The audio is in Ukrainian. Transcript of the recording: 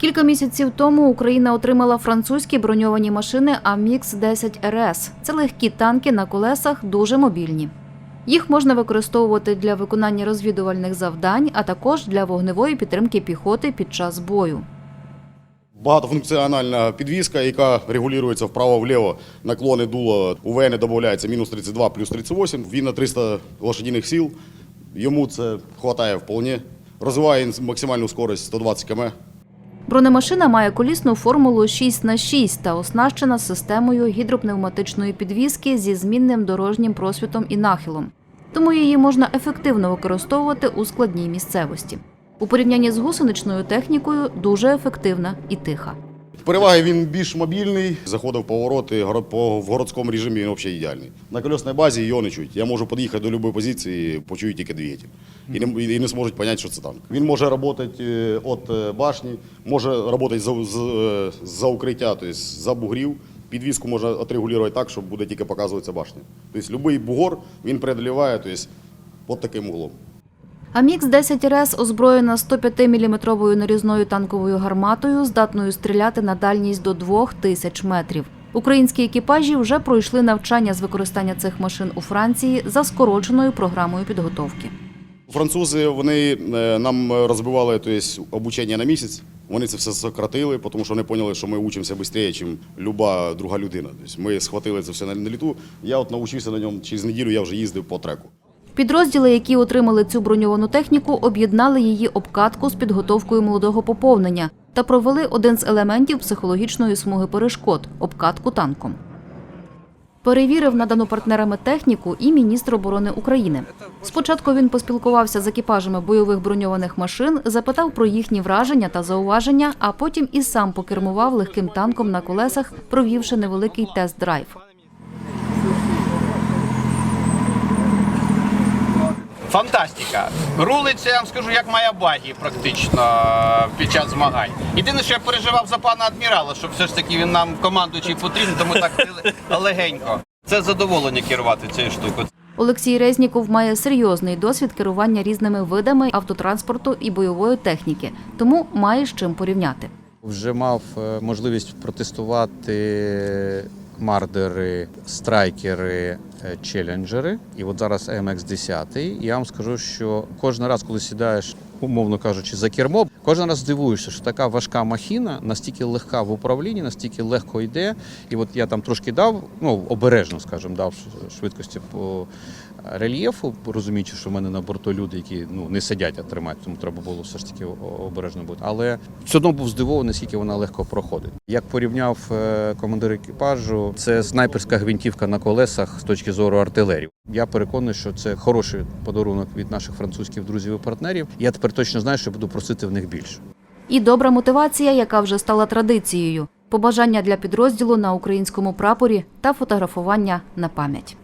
Кілька місяців тому Україна отримала французькі броньовані машини Амікс 10 РС. Це легкі танки на колесах, дуже мобільні. Їх можна використовувати для виконання розвідувальних завдань, а також для вогневої підтримки піхоти під час бою. Багатофункціональна підвізка, яка регулюється вправо-вліво. Наклони дула у ВН додається мінус 32 плюс 38. Він на 300 лошадиних сил. Йому це вистачає вполне. Розвиває максимальну скорость 120 км. Бронемашина має колісну формулу 6 х 6 та оснащена системою гідропневматичної підвізки зі змінним дорожнім просвітом і нахилом. Тому її можна ефективно використовувати у складній місцевості. У порівнянні з гусеничною технікою дуже ефективна і тиха. Переваги він більш мобільний, заходив повороти в городському режимі він взагалі ідеальний. На колесній базі його не чуть. Я можу під'їхати до будь-якої позиції, почую тільки двигатель. І не, і не зможуть зрозуміти, що це танк. Він може працювати від башні, може працювати за, з, е, за укриття, тобто за бугрів. Підвізку можна отрегулювати так, щоб буде тільки показуватися башня. Тобто будь-який бугор він преодоліває тобто, під таким углом. Амікс 10 РС озброєна 105-мм нарізною танковою гарматою, здатною стріляти на дальність до 2000 метрів. Українські екіпажі вже пройшли навчання з використання цих машин у Франції за скороченою програмою підготовки. Французи вони е, нам розбивали тобто, обучення на місяць. Вони це все сократили, тому що вони поняли, що ми учимося швидше, ніж люба друга людина. Тобто ми схватили це все на літу. Я от навчився на ньому через неділю, я вже їздив по треку. Підрозділи, які отримали цю броньовану техніку, об'єднали її обкатку з підготовкою молодого поповнення та провели один з елементів психологічної смуги перешкод обкатку танком. Перевірив надану партнерами техніку і міністр оборони України. Спочатку він поспілкувався з екіпажами бойових броньованих машин, запитав про їхні враження та зауваження, а потім і сам покермував легким танком на колесах, провівши невеликий тест-драйв. Фантастика. Рулиться, я вам скажу, як моя багі практично під час змагань. Єдине, що я переживав за пана адмірала, щоб все ж таки він нам командуючий потрібен, тому так легенько. Це задоволення керувати цією штукою. Олексій Резніков має серйозний досвід керування різними видами автотранспорту і бойової техніки, тому має з чим порівняти. Вже мав е, можливість протестувати мардери, страйкери, е, челенджери. І от зараз MX 10. І я вам скажу, що кожен раз, коли сідаєш, умовно кажучи, за кермо, кожен раз здивуєшся, що така важка махіна настільки легка в управлінні, настільки легко йде. І от я там трошки дав, ну обережно, скажімо, дав швидкості по рельєфу, розуміючи, що в мене на борту люди, які ну не сидять, а тримають, тому треба було все ж таки обережно бути. Але все одно був здивований, наскільки вона легко проходить. Як порівняв е, командир екіпажу, це снайперська гвинтівка на колесах з точки зору артилерії. Я переконаний, що це хороший подарунок від наших французьких друзів і партнерів. Я тепер точно знаю, що буду просити в них більше. І добра мотивація, яка вже стала традицією, побажання для підрозділу на українському прапорі та фотографування на пам'ять.